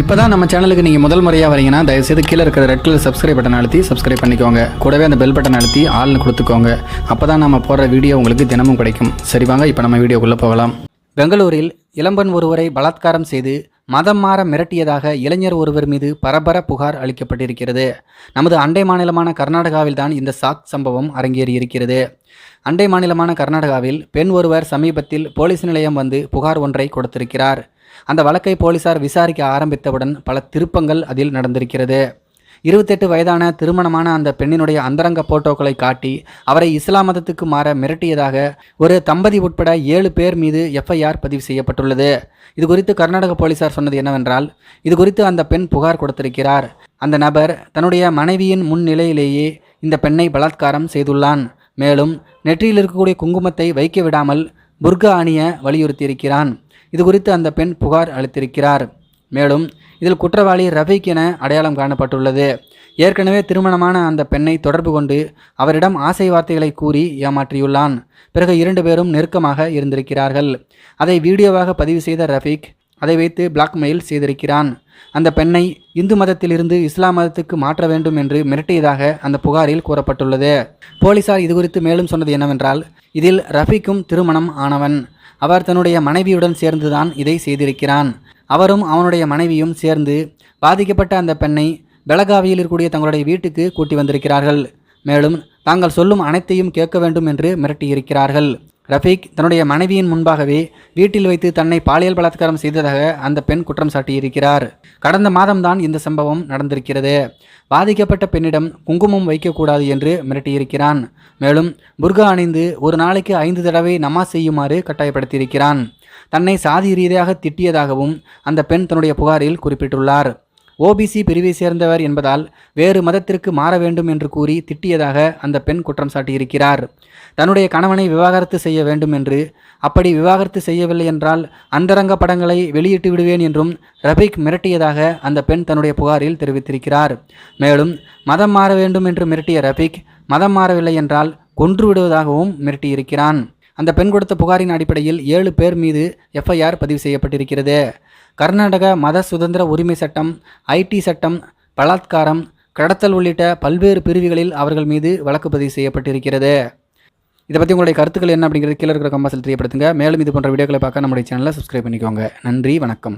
இப்போ தான் நம்ம சேனலுக்கு நீங்கள் முதல் முறையாக வரீங்கன்னா தயவுசெய்து கீழே இருக்கிற ரெட் கலர் சப்ஸ்கிரைப் பட்டன் அழுத்தி சப்ஸ்கிரைப் பண்ணிக்கோங்க. கூடவே அந்த பெல் பட்டன் அழுத்தி ஆள்னு கொடுத்துக்கோங்க. அப்போ தான் நம்ம போடுற வீடியோ உங்களுக்கு தினமும் கிடைக்கும். சரி வாங்க இப்போ நம்ம வீடியோக்குள்ளே போகலாம். பெங்களூரில் இளம்பெண் ஒருவரை பலாத்காரம் செய்து மதம் மாற மிரட்டியதாக இளைஞர் ஒருவர் மீது பரபர புகார் அளிக்கப்பட்டிருக்கிறது. நமது அண்டை மாநிலமான கர்நாடகாவில் தான் இந்த சாக் சம்பவம் அரங்கேறியிருக்கிறது அண்டை மாநிலமான கர்நாடகாவில் பெண் ஒருவர் சமீபத்தில் போலீஸ் நிலையம் வந்து புகார் ஒன்றை கொடுத்திருக்கிறார். அந்த வழக்கை போலீசார் விசாரிக்க ஆரம்பித்தவுடன் பல திருப்பங்கள் அதில் நடந்திருக்கிறது. இருபத்தெட்டு வயதான திருமணமான அந்த பெண்ணினுடைய அந்தரங்க போட்டோக்களை காட்டி அவரை இஸ்லாம் மதத்துக்கு மாற மிரட்டியதாக ஒரு தம்பதி உட்பட ஏழு பேர் மீது எஃப்ஐஆர் பதிவு செய்யப்பட்டுள்ளது. இது குறித்து கர்நாடக போலீசார் சொன்னது என்னவென்றால் இது குறித்து அந்த பெண் புகார் கொடுத்திருக்கிறார். அந்த நபர் தன்னுடைய மனைவியின் முன்னிலையிலேயே இந்த பெண்ணை பலாத்காரம் செய்துள்ளான். மேலும் நெற்றியில் இருக்கக்கூடிய குங்குமத்தை வைக்க விடாமல் புர்கா அணிய வலியுறுத்தியிருக்கிறான். இது குறித்து அந்த பெண் புகார் அளித்திருக்கிறார். மேலும் இதில் குற்றவாளி ரஃபீக் என அடையாளம் காணப்பட்டுள்ளது. ஏற்கனவே திருமணமான அந்த பெண்ணை தொடர்பு கொண்டு அவரிடம் ஆசை வார்த்தைகளை கூறி ஏமாற்றியுள்ளான். பிறகு இரண்டு பேரும் நெருக்கமாக இருந்திருக்கிறார்கள். அதை வீடியோவாக பதிவு செய்த ரஃபீக் அதை வைத்து பிளாக்மெயில் செய்திருக்கிறான். அந்த பெண்ணை இந்து மதத்திலிருந்து இஸ்லாம் மதத்துக்கு மாற்ற வேண்டும் என்று மிரட்டியதாக அந்த புகாரில் கூறப்பட்டுள்ளது. போலீசார் இதுகுறித்து மேலும் சொன்னது என்னவென்றால் இதில் ரஃபீக்கும் திருமணம் ஆனவன். அவர் தன்னுடைய மனைவியுடன் சேர்ந்துதான் இதை செய்திருக்கிறான். அவரும் அவனுடைய மனைவியும் சேர்ந்து பாதிக்கப்பட்ட அந்த பெண்ணை பெலகாவியில் இருக்கக்கூடிய தங்களுடைய வீட்டுக்கு கூட்டி வந்திருக்கிறார்கள். மேலும் தாங்கள் சொல்லும் அனைத்தையும் கேட்க வேண்டும் என்று மிரட்டியிருக்கிறார்கள். ரஃபீக் தன்னுடைய மனைவியின் முன்பாகவே வீட்டில் வைத்து தன்னை பாலியல் பலாத்காரம் செய்ததாக அந்த பெண் குற்றம் சாட்டியிருக்கிறார். கடந்த மாதம்தான் இந்த சம்பவம் நடந்திருக்கிறது. பாதிக்கப்பட்ட பெண்ணிடம் குங்குமம் வைக்கக்கூடாது என்று மிரட்டியிருக்கிறான். மேலும் புர்கா அணிந்து ஒரு நாளைக்கு ஐந்து தடவை நமாஸ் செய்யுமாறு கட்டாயப்படுத்தியிருக்கிறான். தன்னை சாதி ரீதியாக திட்டியதாகவும் அந்த பெண் தன்னுடைய புகாரில் குறிப்பிட்டுள்ளார். ஓபிசி பிரிவை சேர்ந்தவர் என்பதால் வேறு மதத்திற்கு மாற வேண்டும் என்று கூறி திட்டியதாக அந்த பெண் குற்றம் சாட்டியிருக்கிறார். தன்னுடைய கணவனை விவாகரத்து செய்ய வேண்டும் என்று அப்படி விவாகரத்து செய்யவில்லை என்றால் அந்தரங்க படங்களை வெளியிட்டு விடுவேன் என்றும் ரபிக் மிரட்டியதாக அந்த பெண் தன்னுடைய புகாரில் தெரிவித்திருக்கிறார். மேலும் மதம் மாற வேண்டும் என்று மிரட்டிய ரபிக் மதம் மாறவில்லை என்றால் கொன்று விடுவதாகவும் மிரட்டியிருக்கிறான். அந்த பெண் கொடுத்த புகாரின் அடிப்படையில் ஏழு பேர் மீது எஃப்ஐஆர் பதிவு செய்யப்பட்டிருக்கிறது. கர்நாடக மத சுதந்திர உரிமை சட்டம் ஐடி சட்டம் பலாத்காரம் கடத்தல் உள்ளிட்ட பல்வேறு பிரிவுகளில் அவர்கள் மீது வழக்கு பதிவு செய்யப்பட்டிருக்கிறது. இதை பற்றி உங்களுடைய கருத்துக்கள் என்ன அப்படிங்கிறது கீழே இருக்கிற கம்பாசில் தெரியப்படுத்துங்க. மேலும் இது போன்ற வீடியோக்களை பார்க்க நம்முடைய சேனலை சப்ஸ்கிரைப் பண்ணிக்கோங்க. நன்றி வணக்கம்.